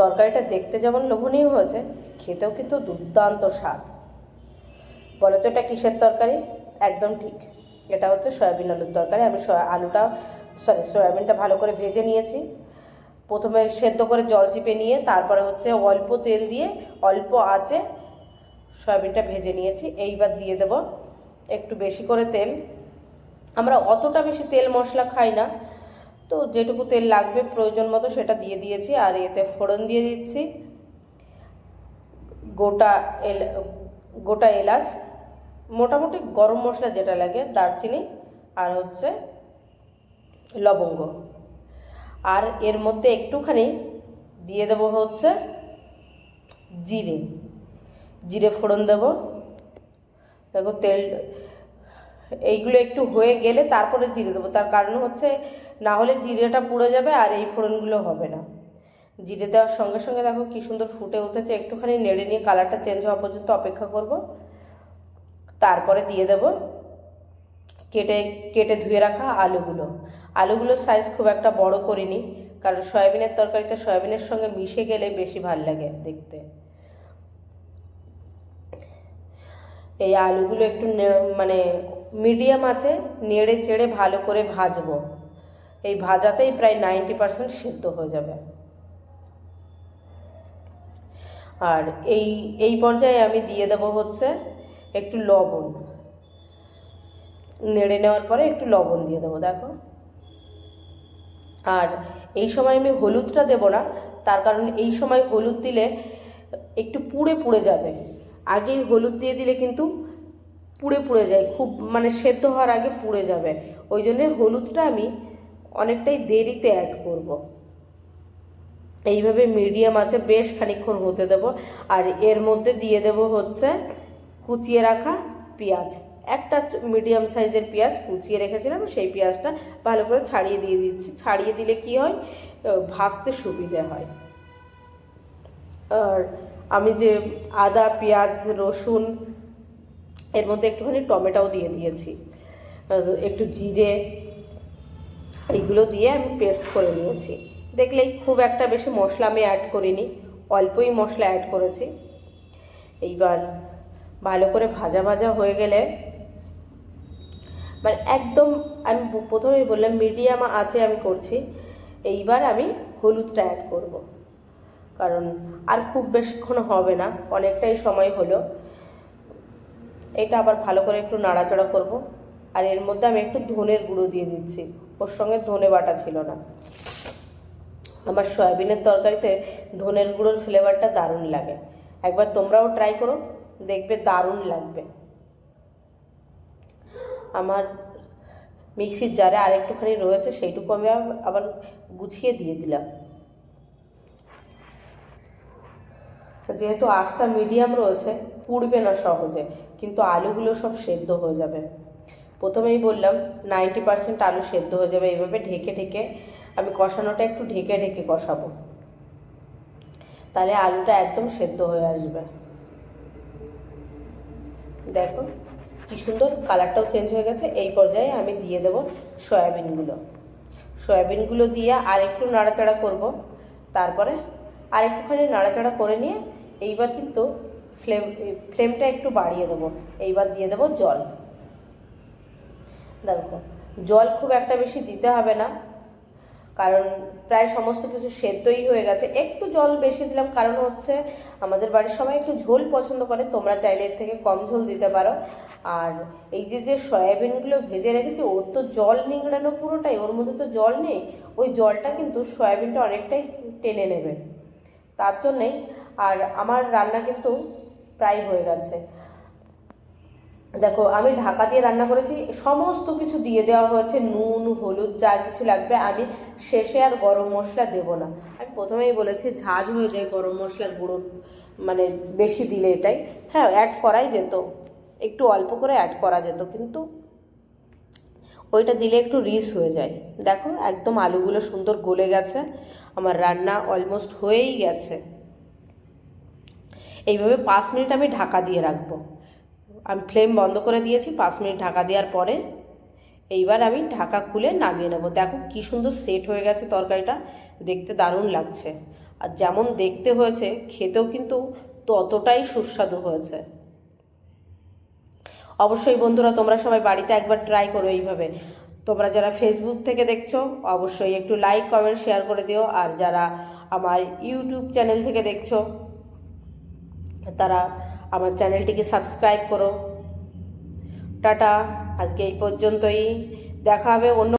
তরকারিটা দেখতে যেমন লোভনীয় হয়েছে, খেতেও কিন্তু দুর্দান্ত স্বাদ। বলো তো এটা কিসের তরকারি? একদম ঠিক। এটা হচ্ছে সয়াবিন আলুর তরকারি। আমি আলুটা সরি সয়াবিনটা ভালো করে ভেজে নিয়েছি। প্রথমে সেদ্ধ করে জল চিপে নিয়ে, তারপরে হচ্ছে অল্প তেল দিয়ে অল্প আঁচে সয়াবিনটা ভেজে নিয়েছি। এইবার দিয়ে দেব একটু বেশি করে তেল। আমরা অতটা বেশি তেল মশলা খাই না। তো যেটুকু তেল লাগবে প্রয়োজন মতো সেটা দিয়ে দিয়েছি, আর এতে ফোড়ন দিয়ে দিচ্ছি। গোটা এল, গোটা এলাচ, মোটামুটি গরম মশলা যেটা লাগে, দারচিনি আর হচ্ছে লবঙ্গ। আর এর মধ্যে একটুখানি দিয়ে দেব হচ্ছে জিরে। জিরে ফোড়ন দেব। দেখো তেল এইগুলো একটু হয়ে গেলে তারপরে জিরে দেবো। তার কারণ হচ্ছে, না হলে জিরেটা পুড়ে যাবে আর এই ফোড়নগুলো হবে না। জিরে দেওয়ার সঙ্গে সঙ্গে দেখো কি সুন্দর ফুটে উঠেছে। একটুখানি নেড়ে নিয়ে কালারটা চেঞ্জ হওয়া পর্যন্ত অপেক্ষা করব। তারপরে দিয়ে দেব কেটে কেটে ধুয়ে রাখা আলুগুলো। আলুগুলোর সাইজ খুব একটা বড় করিনি, কারণ সয়াবিনের তরকারিতে সয়াবিনের সঙ্গে মিশে গেলে বেশি ভালো লাগে দেখতে। এই আলুগুলো একটু মানে মিডিয়াম আছে, নেড়ে চেড়ে ভালো করে ভাজবো। এই ভাজাতেই প্রায় নাইনটি পার্সেন্ট সিদ্ধ হয়ে যাবে। আর এই এই পর্যায়ে আমি দিয়ে দেবো হচ্ছে একটু লবণ। নেড়ে নেওয়ার পরে একটু লবণ দিয়ে দেবো, দেখো। আর এই সময় আমি হলুদটা দেব না, তার কারণ এই সময় হলুদ দিলে একটু পুড়ে পুড়ে যাবে। আগেই হলুদ দিয়ে দিলে কিন্তু পুড়ে পুড়ে যায়, খুব মানে সেদ্ধ হওয়ার আগে পুড়ে যাবে। ওই জন্য হলুদটা আমি অনেকটাই দেরিতে অ্যাড করব। এইভাবে মিডিয়াম আছে, বেশ খানিকক্ষণ হতে দেব। আর এর মধ্যে দিয়ে দেব হচ্ছে কুচিয়ে রাখা পেঁয়াজ। একটা মিডিয়াম সাইজের পেঁয়াজ কুচিয়ে রেখেছিলাম, সেই পেঁয়াজটা ভালো করে ছাড়িয়ে দিয়ে দিচ্ছি। ছাড়িয়ে দিলে কি হয়? ভাজতে সুবিধে হয়। আর আমি যে আদা, পেঁয়াজ, রসুন এর মধ্যে একটুখানি টমেটোও দিয়ে দিয়েছি। একটু জিরে, এইগুলো দিয়ে আমি পেস্ট করে নিয়েছি। দেখলেই খুব একটা বেশি মশলা আমি অ্যাড করিনি, অল্পই মশলা অ্যাড করেছি। এইবার ভালো করে ভাজা ভাজা হয়ে গেলে মানে একদম আমি প্রথমেই বললাম মিডিয়াম আছে আমি করছি, এইবার আমি হলুদটা অ্যাড করব। কারণ আর খুব বেশিক্ষণ হবে না, অনেকটাই সময় হলো। এটা আবার ভালো করে একটু নাড়াচাড়া করব। আর এর মধ্যে আমি একটু ধনের গুঁড়ো দিয়ে দিচ্ছি। ওর সঙ্গে ধনে বাটা ছিল না। আমার সয়াবিনের তরকারিতে ধনের গুঁড়োর ফ্লেভারটা দারুণ লাগে। একবার তোমরাও ট্রাই করো, দেখবে দারুণ লাগবে। আমার মিক্সির জারে আরেকটুখানি রয়েছে, সেইটুকু আমি আবার গুছিয়ে দিয়ে দিলাম। যেহেতু আঁচটা মিডিয়াম রয়েছে, পুড়বে না সহজে, কিন্তু আলুগুলো সব সেদ্ধ হয়ে যাবে। প্রথমেই বললাম নাইনটি পার্সেন্ট আলু সেদ্ধ হয়ে যাবে, এইভাবে ঢেকে ঢেকে আমি কষানোটা একটু ঢেকে ঢেকে কষাবো। তাহলে আলুটা একদম সেদ্ধ হয়ে আসবে। দেখো কি সুন্দর কালারটাও চেঞ্জ হয়ে গেছে, এই পর্যায়ে আমি দিয়ে দেব সয়াবিনগুলো। সয়াবিনগুলো দিয়ে আর একটু নাড়াচাড়া করব, তারপরে আর একটুখানি নাড়াচাড়া করে নিয়ে এইবার কিন্তু ফ্লেম ফ্লেমটা একটু বাড়িয়ে দেবো। এইবার দিয়ে দেবো জল। দেখো, জল খুব একটা বেশি দিতে হবে না, কারণ প্রায় সমস্ত কিছু সেদ্ধই হয়ে গেছে। একটু জল বেশি দিলাম, কারণ হচ্ছে আমাদের বাড়ির সবাই একটু ঝোল পছন্দ করে, তোমরা চাইলে এর থেকে কম ঝোল দিতে পারো। আর এই যে যে সয়াবিনগুলো ভেজে রেখেছি, ওর তো জল নিংড়ানো পুরোটাই, ওর মধ্যে তো জল নেই, ওই জলটা কিন্তু সয়াবিনটা অনেকটাই টেনে নেবে। তার জন্যেই আর আমার রান্না কিন্তু প্রায় হয়ে গেছে। দেখো, আমি ঢাকা দিয়ে রান্না করেছি, সমস্ত কিছু দিয়ে দেওয়া হয়েছে, নুন, হলুদ যা কিছু লাগবে আমি শেষে আর গরম মশলা দেব না। আমি প্রথমেই বলেছি, ঝাঁঝ হয়ে যায় গরম মশলার গুঁড়ো মানে বেশি দিলে এটাই। হ্যাঁ অ্যাড করাই যেত, একটু অল্প করে অ্যাড করা যেত, কিন্তু ওইটা দিলে একটু রিস হয়ে যায়। দেখো, একদম আলুগুলো সুন্দর গলে গেছে। আমার রান্না অলমোস্ট হয়েই গেছে। এইভাবে পাঁচ মিনিট আমি ঢাকা দিয়ে রাখব। আমি ফ্লেম বন্ধ করে দিয়েছি, পাঁচ মিনিট ঢাকা দেওয়ার পরে এইবার আমি ঢাকা খুলে নামিয়ে নেব। দেখো কি সুন্দর সেট হয়ে গেছে তরকারিটা, দেখতে দারুণ লাগছে। আর যেমন দেখতে হয়েছে, খেতেও কিন্তু ততটাই সুস্বাদু হয়েছে। অবশ্যই বন্ধুরা, তোমরা সবাই বাড়িতে একবার ট্রাই করো এইভাবে। তোমরা যারা ফেসবুক থেকে দেখছ, অবশ্যই একটু লাইক কমেন্ট শেয়ার করে দিও। আর যারা আমার ইউটিউব চ্যানেল থেকে দেখছ, তারা আমার চ্যানেলটিকে সাবস্ক্রাইব করো। টাটা, আজকে এই পর্যন্তই। দেখা হবে অন্য